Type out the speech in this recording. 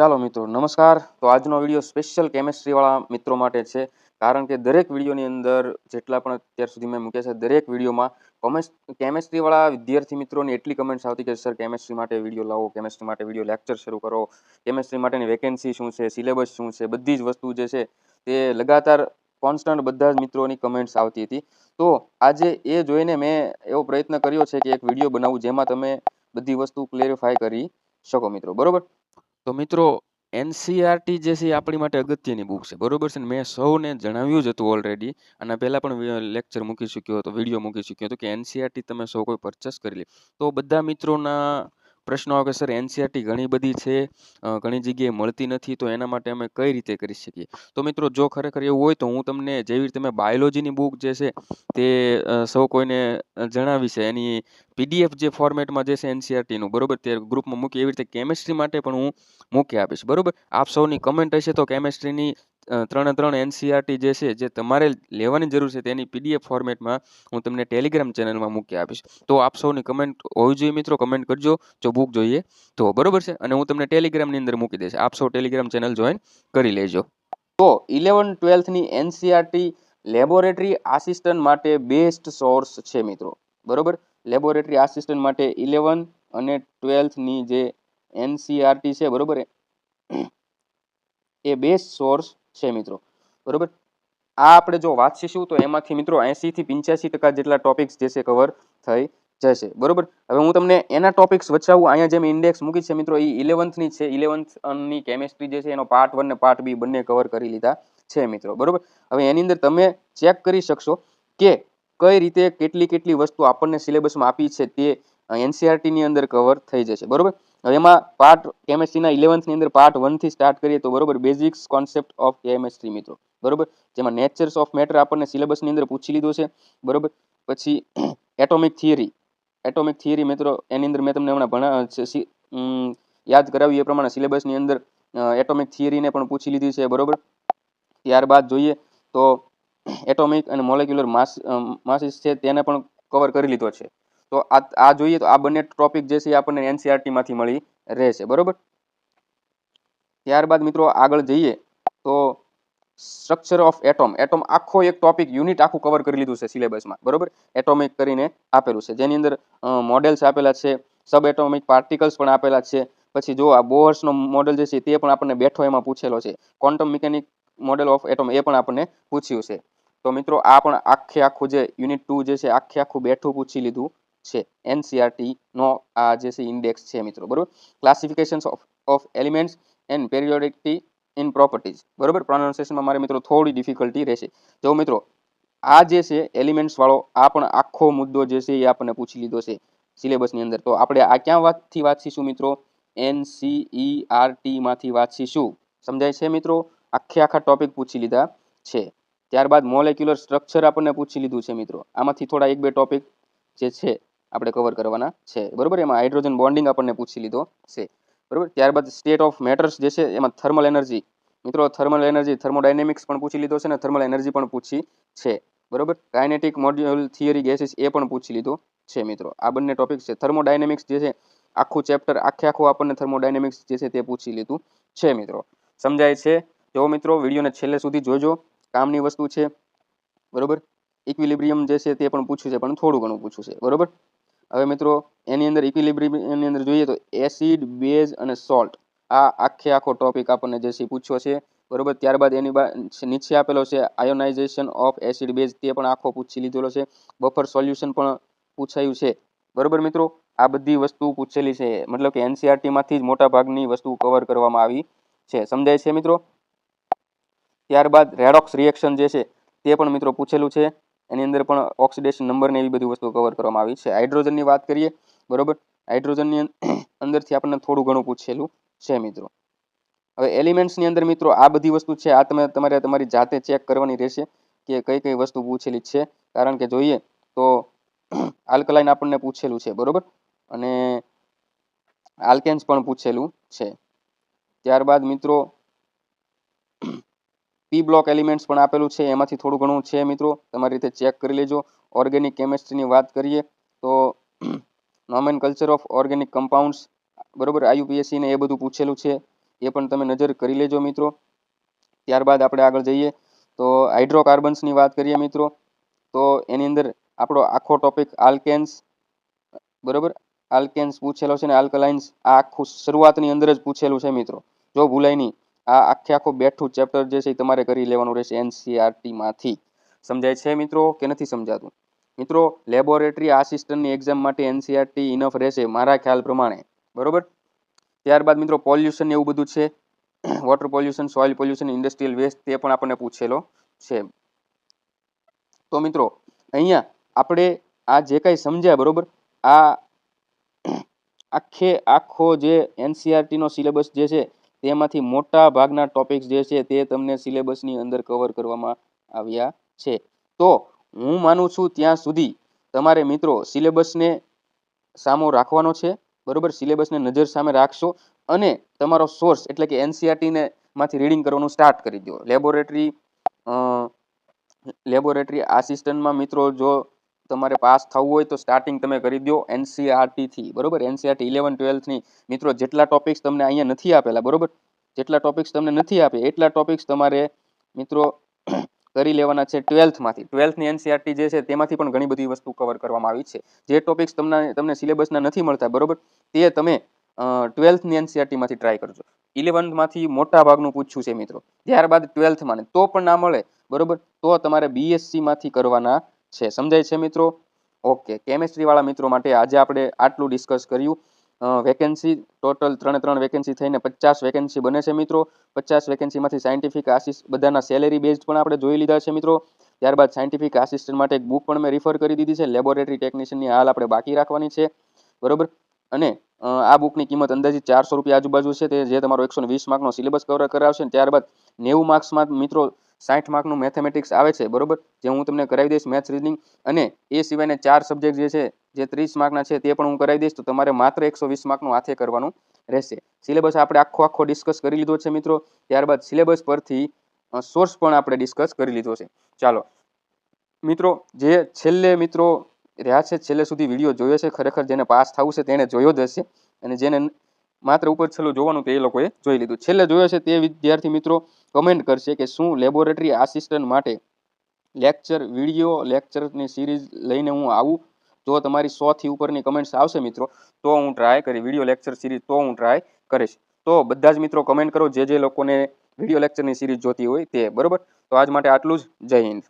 ચાલો મિત્રો, નમસ્કાર. તો આજનો વીડિયો સ્પેશિયલ કેમેસ્ટ્રીવાળા મિત્રો માટે છે. કારણ કે દરેક વિડીયોની અંદર જેટલા પણ અત્યાર સુધી મેં મૂક્યા છે, દરેક વિડીયોમાં કોમેસ કેમેસ્ટ્રીવાળા વિદ્યાર્થી મિત્રોની એટલી કમેન્ટ્સ આવતી કે સર કેમેસ્ટ્રી માટે વીડિયો લાવો કેમેસ્ટ્રી માટે વીડિયો લેક્ચર શરૂ કરો. કેમેસ્ટ્રી માટેની વેકેન્સી શું છે સિલેબસ શું છે, બધી જ વસ્તુ જે છે, તે લગાતાર કોન્સ્ટન્ટ બધા જ મિત્રોની કમેન્ટ્સ આવતી હતી. તો આજે એ જોઈને મેં એવો પ્રયત્ન કર્યો છે કે એક વીડિયો બનાવું, જેમાં તમે બધી વસ્તુ ક્લેરિફાય કરી શકો મિત્રો. બરોબર? તો મિત્રો એનસીઆરટી જે છે એ આપણી માટે અગત્યની બુક છે. બરોબર છે ને? મેં સૌને જણાવ્યું જ હતું ઓલરેડી અને પહેલાં પણ લેક્ચર મૂકી ચૂક્યો હતો વીડિયો મૂકી ચૂક્યો હતો કે એનસીઆરટી તમે સૌ કોઈ પરચેસ કરી લે. તો બધા મિત્રોના પ્રશ્નો આવે કે, સર એનસીઆરટી ઘણી બધી છે ઘણી જગ્યાએ મળતી નથી, તો એના માટે અમે કઈ રીતે કરી શકીએ? તો મિત્રો, જો ખરેખર એવું હોય તો હું તમને જેવી રીતે મેં બાયોલોજીની બુક જે છે તે સૌ કોઈને જણાવી છે એની પીડીએફ જે ફોર્મેટમાં જે છે એનસીઆરટીનું બરોબર? તે ગ્રુપમાં મૂકી એવી રીતે કેમેસ્ટ્રી માટે પણ હું મૂકી આપીશ. બરોબર? આપ સૌની કમેન્ટ હશે તો કેમેસ્ટ્રીની ત્રણે ત્રણ એનસીઆરટી જે છે, જે તમારે લેવાની જરૂર છે, તેની પીડીએફ ફોર્મેટમાં હું તમને ટેલિગ્રામ ચેનલમાં મૂકી આપીશ. તો આપ સૌની કમેન્ટ હોવી જોઈએ મિત્રો કમેન્ટ કરજો, જો બુક જોઈએ તો. બરોબર છે? અને હું તમને ટેલિગ્રામની અંદર મૂકી દઈશ. આપ સૌ ટેલિગ્રામ ચેનલ જોઈન કરી લેજો. તો ઇલેવન ટ્વેલ્થની એનસીઆરટી લેબોરેટરી આસિસ્ટન્ટ માટે બેસ્ટ સોર્સ છે મિત્રો. બરોબર? લેબોરેટરી આસિસ્ટન્ટ માટે ઇલેવન અને ટ્વેલ્થની જે એનસીઆરટી છે, બરોબર એ બેસ્ટ સોર્સ છે મિત્રો. બરોબર? આ આપણે જો વાંચીશું તો એમાંથી મિત્રો એંસીથી પંચ્યાસી ટકા જેટલા ટોપિક્સ જે છે કવર થઈ જશે. બરોબર? હવે હું તમને એના ટોપિક્સ વચાવું. અહીંયા જે મેં ઇન્ડેક્સ મૂકી છે મિત્રો, એ ઇલેવન્થની છે. ઇલેવન્થની કેમેસ્ટ્રી જે છે એનો પાર્ટ વન ને પાર્ટ બી બંને કવર કરી લીધા છે મિત્રો. બરોબર? હવે એની અંદર તમે ચેક કરી શકશો કે કઈ રીતે કેટલી કેટલી વસ્તુ આપણને સિલેબસમાં આપી છે તે એનસીઆરટીની અંદર કવર થઈ જશે. બરોબર? હવે એમાં પાર્ટ કેમેસ્ટ્રીના ઇલેવન્થની અંદર પાર્ટ વનથી સ્ટાર્ટ કરીએ તો બરોબર બેઝિક્સ કોન્સેપ્ટ ઓફ કેમેસ્ટ્રી મિત્રો. બરોબર? જેમાં નેચર્સ ઓફ મેટર આપણને સિલેબસની અંદર પૂછી લીધું છે. બરોબર? પછી એટોમિક થિયરી એટોમિક થિયરી મિત્રો, એની અંદર મેં તમને હમણાં ભણા યાદ કરાવ્યું એ પ્રમાણે સિલેબસની અંદર એટોમિક થિયરીને પણ પૂછી લીધી છે, બરોબર? ત્યારબાદ જોઈએ તો એટોમિક અને મોલેક્યુલર માસ માસિસ છે, તેને પણ કવર કરી લીધો છે. તો આ જોઈએ તો આ બંને ટોપિક જે છે એ આપણને એનસીઆરટીમાંથી મળી રહેશે, બરોબર? ત્યારબાદ મિત્રો આગળ જઈએ તો સ્ટ્રક્ચર ઓફ એટોમ એટોમ આખો એક ટોપિક યુનિટ આખું કવર કરી લીધું છે સિલેબસમાં બરોબર? એટોમિક કરીને આપેલું છે. જેની અંદર મોડેલ્સ આપેલા છે સબ એટોમિક પાર્ટિકલ્સ પણ આપેલા છે. પછી જો આ બોહર્સનો મોડેલ જે છે તે પણ આપણને બેઠો એમાં પૂછેલો છે. Quantum mechanic model of atom એ પણ આપણને પૂછ્યું છે. તો મિત્રો આ પણ આખે આખું જે યુનિટ ટુ જે છે આખે આખું બેઠું પૂછી લીધું. છે. એનસીઆરટી નો આ જે છે ઇન્ડેક્સ છે મિત્રો, બરોબર? Classification of of elements and periodicity in properties બરોબર? પ્રોનાઉન્સિએશનમાં મારે મિત્રો થોડી ડિફિકલ્ટી રહેશે. જો મિત્રો, આ જે છે એલિમેન્ટ્સવાળો આ પણ આખો મુદ્દો જે છે એ આપણને પૂછી લીધો છે સિલેબસની અંદર. તો આપણે આ ક્યાં વાતથી વાંચીશું મિત્રો? એનસીઈઆરટીમાંથી વાંચીશું. સમજાય છે મિત્રો? આખે આખા ટોપિક પૂછી લીધા છે. ત્યારબાદ મોલેક્યુલર સ્ટ્રક્ચર આપણને પૂછી લીધું છે મિત્રો. આમાંથી થોડા એક બે ટોપિક જે છે આપણે કવર કરવાના છે. બરોબર? એમાં હાઇડ્રોજન બોન્ડિંગ આપણને પૂછી લીધો છે. બરોબર? ત્યારબાદ સ્ટેટ ઓફ મેટર્સ જે છે, એમાં થર્મલ એનર્જી મિત્રો થર્મલ એનર્જી થર્મોડાયનેમિક્સ પણ પૂછી લીધો છે અને થર્મલ એનર્જી પણ પૂછી છે. બરોબર? કાઇનેટિક મોડ્યુલ થિયરી ગેસીસ એ પણ પૂછી લીધો છે મિત્રો. આ બંને ટોપિક છે. થર્મોડાયનેમિક્સ જે છે, આખું ચેપ્ટર આખે આખું આપણને થર્મોડાયનેમિક્સ જે છે તે પૂછી લીધું છે મિત્રો. સમજાય છે? જો મિત્રો, વિડીયોને છેલ્લે સુધી જોજો. કામની વસ્તુ છે. બરોબર? ઇક્વિલિબ્રિયમ જે છે તે પણ પૂછ્યું છે, પણ થોડું ઘણું પૂછ્યું છે. બરોબર? હવે મિત્રો, એની અંદર ઇક્વિલિબ્રિયમની અંદર જોઈએ તો એસિડ બેઝ અને સોલ્ટ આ આખે આખો ટોપિક આપણને જે છે પૂછ્યો છે. બરોબર, ત્યારબાદ એની નીચે આપેલો છે આયોનાઇઝેશન ઓફ એસિડ બેઝ તે પણ આખો પૂછી લીધેલો છે. બફર સોલ્યુશન પણ પૂછાયું છે. બરોબર મિત્રો, આ બધી વસ્તુ પૂછેલી છે. મતલબ કે એનસીઆરટીમાંથી જ મોટા ભાગની વસ્તુ કવર કરવામાં આવી છે. સમજાય છે મિત્રો? ત્યારબાદ રેડોક્સ રિએક્શન જે છે, તે પણ મિત્રો પૂછેલું છે. એની અંદર પણ ઓક્સિડેશન નંબર ને એવી બધી વસ્તુ કવર કરવામાં આવી છે. હાઇડ્રોજનની વાત કરીએ, બરોબર? હાઇડ્રોજનની અંદરથી આપણને થોડું ઘણું પૂછેલું છે, મિત્રો. હવે એલિમેન્ટ્સની અંદર, મિત્રો, આ બધી વસ્તુ છે, આ તમે, તમારે, તમારી જાતે ચેક કરવાની રહેશે કે કઈ કઈ વસ્તુ પૂછેલી છે. કારણ કે જોઈએ તો આલ્કલાઇન આપણને પૂછેલું છે, બરોબર? અને આલ્કેન્સ પણ પૂછેલું છે. ત્યારબાદ, મિત્રો પી બ્લોક એલિમેન્ટ્સ પણ આપેલું છે, એમાંથી થોડું ઘણું છે મિત્રો. તમારી રીતે ચેક કરી લેજો. ઓર્ગેનિક કેમેસ્ટ્રીની વાત કરીએ, તો nomenclature of organic compounds બરોબર? આયુપીએસસીને એ બધું પૂછેલું છે. એ પણ તમે નજર કરી લેજો મિત્રો. ત્યારબાદ આપણે આગળ જઈએ. તો હાઇડ્રોકાર્બન્સની વાત કરીએ મિત્રો. તો એની અંદર આપણો આખો ટોપિક આલ્કેન્સ બરોબર? આલ્કેન્સ પૂછેલો છે ને આલ્કલાઇન્સ આ આખું શરૂઆતની અંદર જ પૂછેલું છે મિત્રો. જો ભૂલાય નહીં. આ આખે આખું બેઠું ચેપ્ટર જે છે એ તમારે કરી લેવાનું રહેશે એનસીઆરટીમાંથી સમજાય છે મિત્રો કે નથી સમજાતું? મિત્રો લેબોરેટરી આસિસ્ટન્ટની એક્ઝામ માટે એનસીઆરટી ઇનફ રહેશે મારા ખ્યાલ પ્રમાણે. બરોબર? ત્યારબાદ મિત્રો પોલ્યુશન એવું બધું છે. Water pollution soil pollution industrial waste તે પણ આપણને પૂછેલો છે. તો મિત્રો, અહીંયા આપણે આ જે કાંઈ સમજ્યા, બરોબર? આ આખે આખો જે એનસીઆરટીનો સિલેબસ જે છે તેમાંથી મોટા ભાગના ટોપિક્સ જે છે તે તમને સિલેબસની અંદર કવર કરવામાં આવ્યા છે. તો હું માનું છું ત્યાં સુધી તમારે મિત્રો સિલેબસને સામો રાખવાનો છે, બરોબર? સિલેબસને નજર સામે રાખશો અને તમારો સોર્સ એટલે કે એનસીઆરટીને માંથી રીડિંગ કરવાનું સ્ટાર્ટ કરી દો. લેબોરેટરી લેબોરેટરી આસિસ્ટન્ટમાં મિત્રો જો તમારે પાસ થવું હોય તો સ્ટાર્ટિંગ તમે કરી દો એનસીઆરટીથી બરોબર? એનસીઆરટી ઇલેવન ટ્વેલ્થની મિત્રો, જેટલા ટોપિક્સ તમને અહીંયા નથી આપેલા, બરોબર? જેટલા ટોપિક્સ તમને નથી આપે, એટલા ટોપિક્સ તમારે, મિત્રો, કરી લેવાના છે ટ્વેલ્થમાંથી ટ્વેલ્થની એનસીઆરટી જે છે તેમાંથી પણ ઘણી બધી વસ્તુ કવર કરવામાં આવી છે. જે ટોપિક્સ તમને તમને સિલેબસના નથી મળતા, બરોબર? તે તમે ટ્વેલ્થની એનસીઆરટીમાંથી ટ્રાય કરજો. ઇલેવન્થમાંથી મોટા ભાગનું પૂછ્યું છે, મિત્રો. ત્યારબાદ ટ્વેલ્થમાં તો પણ ના મળે, બરોબર? તો તમારે બીએસસીમાંથી કરવાના છે. સમજાય છે મિત્રો? ઓકે કેમેસ્ટ્રીવાળા મિત્રો માટે આજે આપણે આટલું ડિસ્કસ કર્યું. વેકેન્સી ટોટલ ત્રણે ત્રણ વેકેન્સી થઈને પચાસ વેકેન્સી બને છે મિત્રો. પચાસ વેકેન્સીમાંથી સાયન્ટિફિક આસિસ્ટ બધાના સેલેરી બેઝ પણ આપણે જોઈ લીધા છે મિત્રો. ત્યારબાદ સાયન્ટિફિક આસિસ્ટન્ટ માટે એક બુક પણ મેં રિફર કરી દીધી છે. લેબોરેટરી ટેકનિશિયનની હાલ આપણે બાકી રાખવાની છે. બરોબર? અને આ બુકની કિંમત અંદાજિત ચારસો રૂપિયા આજુબાજુ છે. તે જે તમારો એકસો વીસ માર્કનો સિલેબસ કવર કરાવશે ત્યારબાદ નેવું માર્ક્સમાં મિત્રો સાઠ માર્કનું મેથેમેટિક્સ આવે છે, બરોબર? જે હું તમને કરાવી દઈશ મેથ્સ રીઝનિંગ અને એ સિવાયના ચાર સબ્જેક્ટ જે છે, જે ત્રીસ માર્કના છે, તે પણ હું કરાવી દઈશ, તો તમારે માત્ર એકસો વીસ માર્કનું હાથે કરવાનું રહેશે. સિલેબસ આપણે આખો આખો ડિસ્કસ કરી લીધો છે મિત્રો. ત્યારબાદ સિલેબસ પરથી સોર્સ પણ આપણે ડિસ્કસ કરી લીધો છે. ચાલો. મિત્રો, જે છેલ્લે મિત્રો રહ્યા છે, છેલ્લે સુધી વીડિયો જોયો છે, ખરેખર જેને પાસ થવું છે, તેણે જોયો જ હશે. અને જેને માત્ર ઉપર છેલ્લું જોવાનું તે એ લોકોએ જોઈ લીધું. છેલ્લે જોયો છે તે વિદ્યાર્થી મિત્રો કમેન્ટ કરશે કે શું લેબોરેટરી આસિસ્ટન્ટ માટે લેક્ચર વીડિયો લેક્ચરની સિરીઝ લઈને હું આવું? જો તમારી સોથી ઉપરની કમેન્ટ્સ આવશે મિત્રો, તો હું ટ્રાય કરી વીડિયો લેક્ચર સિરીઝ તો હું ટ્રાય કરીશ. તો બધા જ મિત્રો કમેન્ટ કરો, જે જે લોકોને વીડિયો લેક્ચરની સિરીઝ જોતી હોય તે, બરોબર? તો આજ માટે આટલું જ. જય હિન્દ.